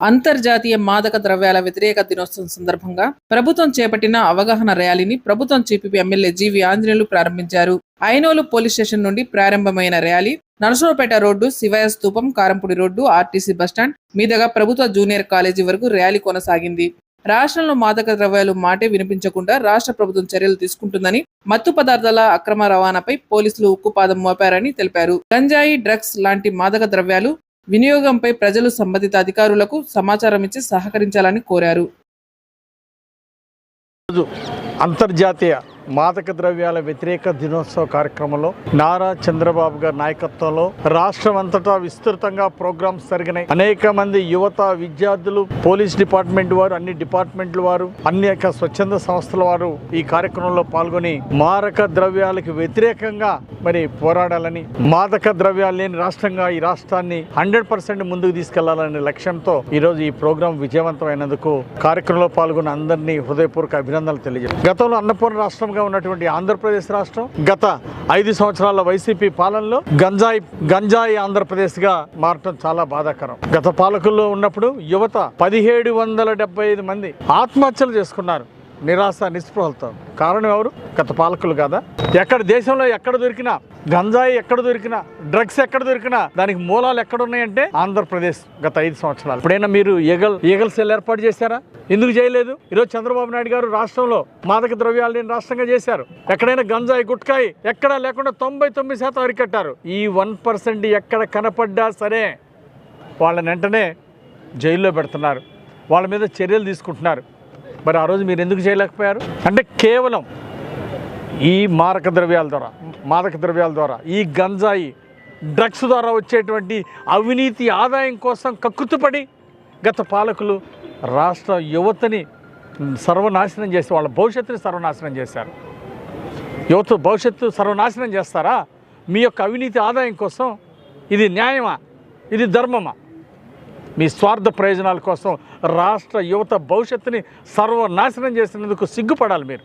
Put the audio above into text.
అంతర్జాతీయ మాదక ద్రవ్యాల వ్యతిరేక దినోత్సవం సందర్భంగా ప్రభుత్వం చేపట్టిన అవగాహన ర్యాలీని ప్రభుత్వం చీపీపీ ఎమ్మెల్యే జీవి ఆంజనేయులు ప్రారంభించారు. ఐనోలు పోలీస్ స్టేషన్ నుండి ప్రారంభమైన ర్యాలీ నరసరావుపేట రోడ్డు శివయ స్తూపం కారంపూడి రోడ్డు ఆర్టీసీ బస్టాండ్ మీదుగా ప్రభుత్వ జూనియర్ కాలేజీ వరకు ర్యాలీ కొనసాగింది. రాష్ట్రంలో మాదక ద్రవ్యాలు మాటే వినిపించకుండా రాష్ట్ర ప్రభుత్వం చర్యలు తీసుకుంటుందని మత్తు పదార్థాల అక్రమ రవాణాపై పోలీసులు ఉక్కుపాదం మోపారని తెలిపారు. గంజాయి డ్రగ్స్ లాంటి మాదక ద్రవ్యాలు వినియోగంపై ప్రజలు సంబంధిత అధికారులకు సమాచారం ఇచ్చి సహకరించాలని కోరారు. అంతర్జాతీయ మాదక ద్రవ్యాల వ్యతిరేక దినోత్సవ కార్యక్రమంలో నారా చంద్రబాబు గారి నాయకత్వంలో రాష్ట్రం అంతటా విస్తృతంగా ప్రోగ్రామ్స్ జరిగినాయి. అనేక మంది యువత విద్యార్థులు పోలీస్ డిపార్ట్మెంట్ వారు అన్ని డిపార్ట్మెంట్ల వారు అనేక స్వచ్ఛంద సంస్థల వారు ఈ కార్యక్రమంలో పాల్గొని మారక ద్రవ్యాలకు వ్యతిరేకంగా మరి పోరాడాలని మాదక ద్రవ్యాలు లేని రాష్ట్రంగా ఈ రాష్ట్రాన్ని హండ్రెడ్ పర్సెంట్ ముందుకు తీసుకెళ్ళాలనే లక్ష్యంతో ఈరోజు ఈ ప్రోగ్రాం విజయవంతమైనందుకు కార్యక్రమంలో పాల్గొన్న అందరినీ హృదయపూర్వక అభినందనలు తెలియజేస్తారు గతంలో అన్నపూర్ణ రాష్ట్రంగా ఉన్నటువంటి ఆంధ్రప్రదేశ్ రాష్ట్రం గత ఐదు సంవత్సరాల వైసీపీ పాలనలో గంజాయి గంజాయి ఆంధ్రప్రదేశ్గా మారటం చాలా బాధాకరం. గత పాలకుల్లో ఉన్నప్పుడు యువత పదిహేడు వందల ఐదు మంది ఆత్మహత్యలు చేసుకున్నారు. నిరాశ నిస్పృహలతో. కారణం ఎవరు? గత పాలకులు కదా? ఎక్కడ దేశంలో ఎక్కడ దొరికినా గంజాయి ఎక్కడ దొరికినా డ్రగ్స్ ఎక్కడ దొరికినా దానికి మూలాలు ఎక్కడ ఉన్నాయంటే ఆంధ్రప్రదేశ్ గత ఐదు సంవత్సరాలు. ఇప్పుడైనా మీరు ఈగల్ ఈగల్ సెల్ ఏర్పాటు చేశారా? ఎందుకు చేయలేదు? ఈరోజు చంద్రబాబు నాయుడు గారు రాష్ట్రంలో మాదక ద్రవ్యాలు నేను రాష్ట్రంగా చేశారు. ఎక్కడైనా గంజాయి గుట్కాయి ఎక్కడా లేకుండా తొంభై తొమ్మిది శాతం అరికట్టారు. ఈ వన్ పర్సెంట్ ఎక్కడ కనపడ్డా సరే వాళ్ళని వెంటనే జైల్లో పెడుతున్నారు. వాళ్ళ మీద చర్యలు తీసుకుంటున్నారు. మరి ఆ రోజు మీరు ఎందుకు చేయలేకపోయారు? అంటే కేవలం ఈ మారక ద్రవ్యాల ద్వారా మాదక ద్రవ్యాల ద్వారా ఈ గంజాయి డ్రగ్స్ ద్వారా వచ్చేటువంటి అవినీతి ఆదాయం కోసం కక్కుతుపడి గత పాలకులు రాష్ట్ర యువతని సర్వనాశనం చేసి వాళ్ళ భవిష్యత్తుని సర్వనాశనం చేశారు. యువత భవిష్యత్తు సర్వనాశనం చేస్తారా? మీ యొక్క అవినీతి ఆదాయం కోసం ఇది న్యాయమా? ఇది ధర్మమా? మీ స్వార్థ ప్రయోజనాల కోసం రాష్ట్ర యువత భవిష్యత్తుని సర్వనాశనం చేసినందుకు సిగ్గుపడాలి మీరు.